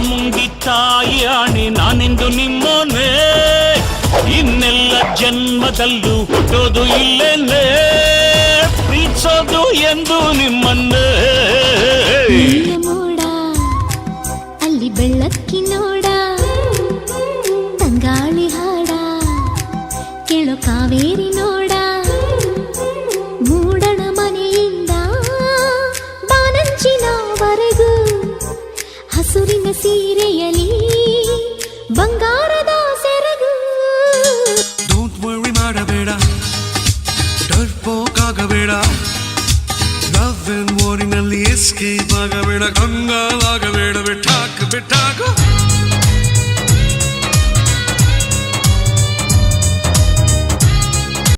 ನಮ್ಗಿತ್ತಾಯಿ ಆಣಿ ನಾನೆಂದು ನಿಮ್ಮೋನೇ ಇನ್ನೆಲ್ಲ ಜನ್ಮದಲ್ಲೂ ಹುಟ್ಟೋದು ಇಲ್ಲೇನೆ ಪ್ರೀತಿಸೋದು ಎಂದು ನಿಮ್ಮನ್ನೇ ಮೋಡ ಅಲ್ಲಿ ಬೆಳ್ಳಕ್ಕಿ ನೋಡ ತಂಗಾಳಿ ಹಾಡ ಕೇಳೋ ಕಾವೇರಿ ನೋಡ ಹಸುರಿನ ಸೀರೆಯಲಿ ಬಂಗಾರದ ಸೆರಗು. ಡೋಂಟ್ ವರಿ ಮಾಡಬೇಡ ಡರ್ಪೋಕಾಗಬೇಡ ಲವ್ ವಾರಿನಲ್ಲಿ ಎಸ್ಕೇಪ್ ಆಗಬೇಡ ಕಂಗಾಲಾಗಬೇಡ ಬಿಟ್ಟಾಕ